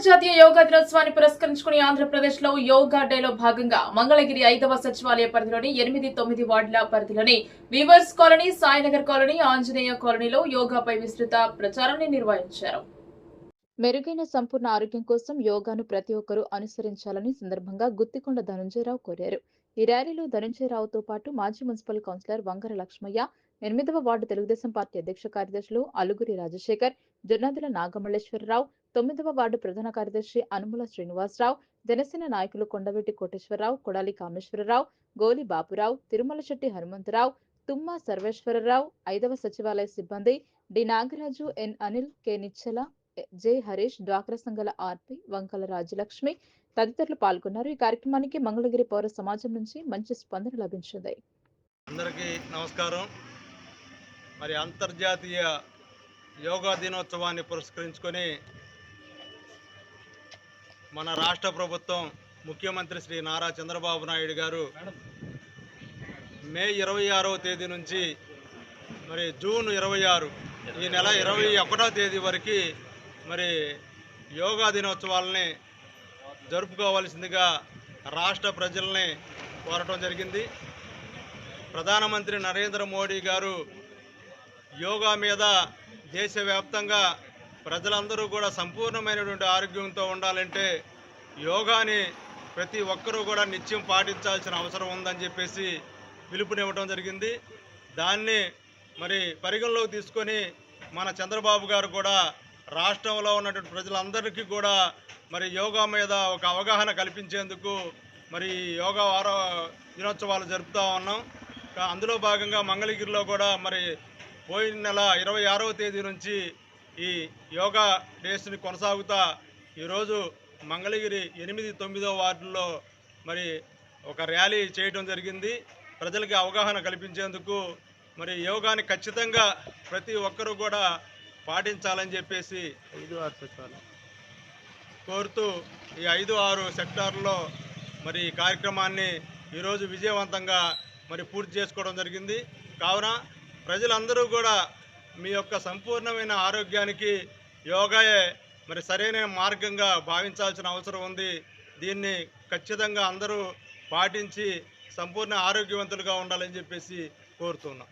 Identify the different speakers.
Speaker 1: యోగా దినోత్సవాన్ని పురస్కరించుకుని ఆంధ్రప్రదేశ్లో యోగా డేలో భాగంగా మంగళగిరి ఐదవ సచివాలయ పరిధిలోని ఎనిమిది తొమ్మిది వార్డుల పరిధిలోని weavers colony Sainagar colony Anjaneya కాలనీలో యోగాపై విస్తృత ప్రచారాన్ని నిర్వహించారు. మెరుగైన సంపూర్ణ ఆరోగ్యం కోసం యోగాను ప్రతి ఒక్కరూ అనుసరించాలని సందర్భంగా గుత్తికొండ ధనంజయరావు కోరారు. ఈ ర్యాలీలో ధనంజయరావుతో పాటు మాజీ మున్సిపల్ కౌన్సిలర్ వంగర లక్ష్మయ్య ఎనిమిదవ వార్డు తెలుగుదేశం పార్టీ అధ్యక్ష కార్యదర్శులు అలుగురి రాజశేఖర్ జొన్నదుల నాగమల్లేశ్వరరావు తొమ్మిదవ వార్డు ప్రధాన కార్యదర్శి అనుముల శ్రీనివాసరావు జనసేన నాయకులు కొండవెట్టి కోటేశ్వరరావు కొడాలి కామేశ్వరరావు గోలి బాపురావు తిరుమల శెట్టి హనుమంతరావు తుమ్మా సర్వేశ్వరరావు ఐదవ సచివాలయ సిబ్బంది D. Nagaraju N. Anil K. Nichala J. Harish డ్వాక్రా సంఘాల ఆర్పి వంకల రాజలక్ష్మి తదితరులు పాల్గొన్నారు. ఈ కార్యక్రమానికి మంగళగిరి పౌర సమాజం నుంచి మంచి స్పందన లభించింది.
Speaker 2: అందరికీ నమస్కారం. మరి అంతర్జాతీయ యోగా దినోత్సవాన్ని పురస్కరించుకొని మన రాష్ట్ర ప్రభుత్వం ముఖ్యమంత్రి శ్రీ నారా చంద్రబాబు నాయుడు గారు మే ఇరవై ఆరవ తేదీ నుంచి మరి జూన్ ఇరవై ఆరు ఈ నెల ఇరవై ఒకటో తేదీ వరకు మరి యోగా దినోత్సవాలని జరుపుకోవాల్సిందిగా రాష్ట్ర ప్రజల్ని కోరటం జరిగింది. ప్రధానమంత్రి నరేంద్ర మోడీ గారు యోగా మీద దేశవ్యాప్తంగా ప్రజలందరూ కూడా సంపూర్ణమైనటువంటి ఆరోగ్యంతో ఉండాలంటే యోగాని ప్రతి ఒక్కరూ కూడా నిత్యం పాటించాల్సిన అవసరం ఉందని చెప్పేసి పిలుపునివ్వడం జరిగింది. దాన్ని మరి పరిగణలోకి తీసుకొని మన చంద్రబాబు గారు కూడా రాష్ట్రంలో ఉన్నటువంటి ప్రజలందరికీ కూడా మరి యోగా మీద ఒక అవగాహన కల్పించేందుకు మరి యోగా వార దినోత్సవాలు జరుపుతూ ఉన్నాం. అందులో భాగంగా మంగళగిరిలో కూడా మరి పోయిన నెల ఇరవై ఆరవ తేదీ నుంచి ఈ యోగా డేస్ని కొనసాగుతా ఈరోజు మంగళగిరి ఎనిమిది తొమ్మిదో వార్డుల్లో మరి ఒక ర్యాలీ చేయడం జరిగింది. ప్రజలకి అవగాహన కల్పించేందుకు మరి యోగాని ఖచ్చితంగా ప్రతి ఒక్కరూ కూడా పాటించాలని చెప్పేసి ఐదు ఆరు సచివాలయం కోరుతూ ఈ ఐదు ఆరు సెక్టార్లో మరి ఈ కార్యక్రమాన్ని ఈరోజు విజయవంతంగా మరి పూర్తి చేసుకోవడం జరిగింది. కావున ప్రజలందరూ కూడా మీ యొక్క సంపూర్ణమైన ఆరోగ్యానికి యోగాయే మరి సరైన మార్గంగా భావించాల్సిన అవసరం ఉంది. దీన్ని ఖచ్చితంగా అందరూ పాటించి సంపూర్ణ ఆరోగ్యవంతులుగా ఉండాలని చెప్పేసి కోరుతున్నాం.